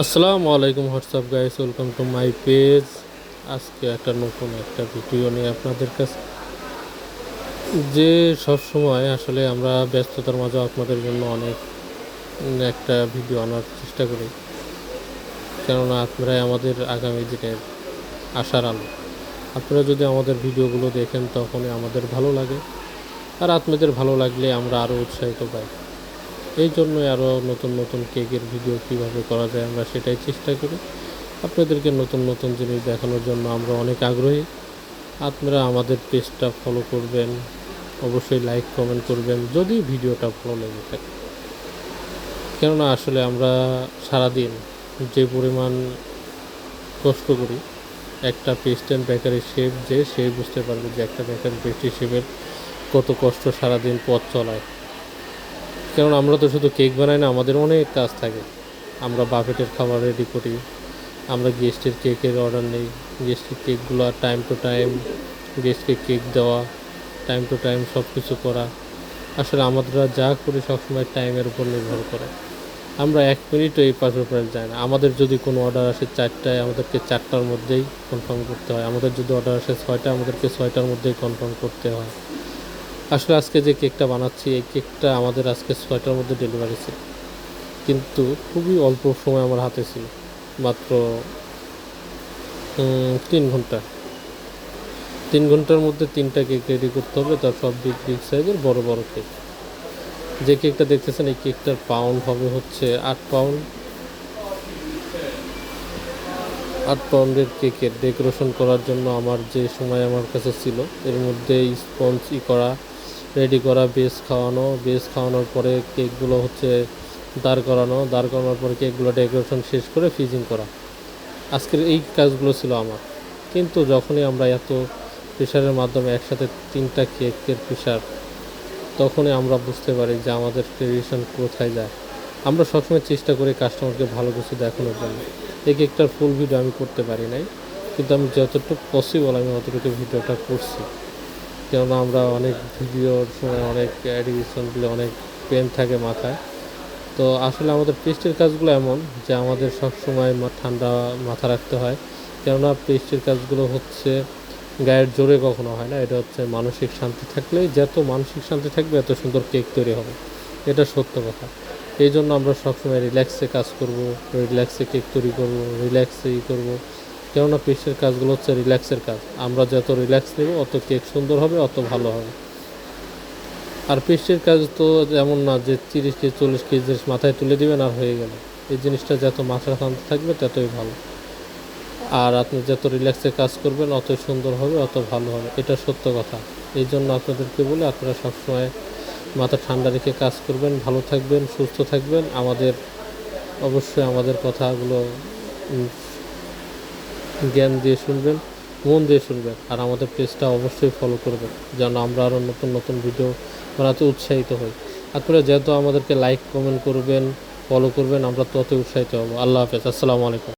আসসালামু আলাইকুম, what's up guys, welcome to my page. আজকে একটা নতুন একটা ভিডিও নিয়ে আপনাদের কাছে। যে সব সময় আসলে আমরা ব্যস্ততার মাঝে আপনাদের জন্য অনেক একটা ভিডিও আনার চেষ্টা করি। কেননা আপনারাই আমাদের আগামী দিনের আশার আলো। আপনারা যদি আমাদের ভিডিওগুলো দেখেন, তখনই আমাদের ভালো লাগে। আর আপনাদের ভালো লাগলে আমরা আরও উৎসাহিত পাই। এই জন্যই আরও নতুন নতুন কেকের ভিডিও কীভাবে করা যায় আমরা সেটাই চেষ্টা করি। আপনাদেরকে নতুন নতুন জিনিস দেখানোর জন্য আমরা অনেক আগ্রহী। আপনারা আমাদের পেজটা ফলো করবেন, অবশ্যই লাইক কমেন্ট করবেন, যদি ভিডিওটা ভালো লেগে থাকে। কেননা আসলে আমরা সারাদিন যে পরিমাণ কষ্ট করি, একটা পেস্টেন বেকারি শেপ যে, সে বুঝতে পারবে যে একটা বেকারি পেস্ট্রি শেপের কত কষ্ট সারাদিন পথ চলায়। কারণ আমরা তো শুধু কেক বানাই না, আমাদের অনেক কাজ থাকে। আমরা বাফেটের খাবার রেডি করি, আমরা গেস্টের কেকের অর্ডার নেই। গেস্টের কেকগুলো টাইম টু টাইম গেস্টকে কেক দেওয়া টাইম টু টাইম সব কিছু করা। আসলে আমরা যা করি সবসময় টাইমের উপর নির্ভর করে। আমরা এক মিনিটও এই পাশ ওপারে যাই না। আমাদের যদি কোনো অর্ডার আসে চারটায়, আমাদেরকে চারটার মধ্যেই কনফার্ম করতে হয়। আমাদের যদি অর্ডার আসে ছয়টা আমাদেরকে ছয়টার মধ্যেই কনফার্ম করতে হয়। আসলে আজকে যে কেকটা বানাচ্ছি, এই কেকটা আমাদের আজকে ছয়টার মধ্যে ডেলিভারি ছিল। কিন্তু খুবই অল্প সময় আমার হাতে ছিল। মাত্র তিন ঘণ্টা। তিন ঘণ্টার মধ্যে তিনটা কেক রেডি করতে হবে, তার সব বিগ বিগ সাইজের বড় বড় কেক। যে কেকটা দেখতেছেন, এই কেকটার পাউন্ড হবে হচ্ছে আট পাউন্ড আট পাউন্ডের কেকের ডেকোরেশন করার জন্য আমার যে সময় আমার কাছে ছিল, এর মধ্যে স্পঞ্জ ই করা রেডি করা বেস খাওয়ানো। বেস খাওয়ানোর পরে কেকগুলো হচ্ছে দাঁড় করানো। দাঁড় করানোর পরে কেকগুলো ডেকোরেশন শেষ করে ফিজিং করা। আজকের এই কাজগুলো ছিল আমার। কিন্তু যখনই আমরা এত প্রেশারের মাধ্যমে একসাথে তিনটা কেকের প্রেশার তখনই আমরা বুঝতে পারি যে আমাদের ট্রেডিশন কোথায় যায়। আমরা সবসময় চেষ্টা করি কাস্টমারকে ভালো কিছু দেখানোর জন্য। এই কেকটার ফুল ভিডিও আমি করতে পারি নাই। কিন্তু আমি যতটুকু পসিবল আমি অতটুকু ভিডিওটা করছি। কেননা আমরা অনেক ভিডিওর সময় অনেক এডিশন দিলে অনেক পেন থাকে মাথায়। তো আসলে আমাদের পেস্টের কাজগুলো এমন যে আমাদের সব সময় ঠান্ডা মাথা রাখতে হয়। কেননা পেস্টের কাজগুলো হচ্ছে গায়ের জোরে কখনো হয় না, এটা হচ্ছে মানসিক শান্তি থাকলেই যত মানসিক শান্তি থাকবে এত সুন্দর কেক তৈরি হবে। এটা সত্য কথা। এই জন্য আমরা সবসময় রিল্যাক্সে কাজ করব রিল্যাক্সে কেক তৈরি করব রিল্যাক্সে ই করব। কেননা পেস্টের কাজগুলো হচ্ছে রিল্যাক্সের কাজ। আমরা যত রিল্যাক্স নেব, অত কেক সুন্দর হবে, অত ভালো হবে। আর পেস্টের কাজ তো এমন না যে তিরিশ কেজি, চল্লিশ কেজি মাথায় তুলে দিবেন আর হয়ে গেল। এই জিনিসটা যত মাথার শান্তি থাকবে, ততই ভালো। আর আপনি যত রিল্যাক্সে কাজ করবেন অতই সুন্দর হবে, অত ভালো হবে। এটা সত্য কথা। এই জন্য আপনাদেরকে বলে, আপনারা সবসময় মাথা ঠান্ডা রেখে কাজ করবেন, ভালো থাকবেন, সুস্থ থাকবেন। আমাদের, অবশ্যই আমাদের কথাগুলো জ্ঞান দিয়ে শুনবেন, মন দিয়ে শুনবেন, আর আমাদের পেজটা অবশ্যই ফলো করবেন, যেন আমরা আরও নতুন নতুন ভিডিও বানাতে উৎসাহিত হই। আর করে যেহেতু আমাদেরকে লাইক কমেন্ট করবেন ফলো করবেন, আমরা তত উৎসাহিত হব। আল্লাহ হাফেজ, আসসালামু আলাইকুম।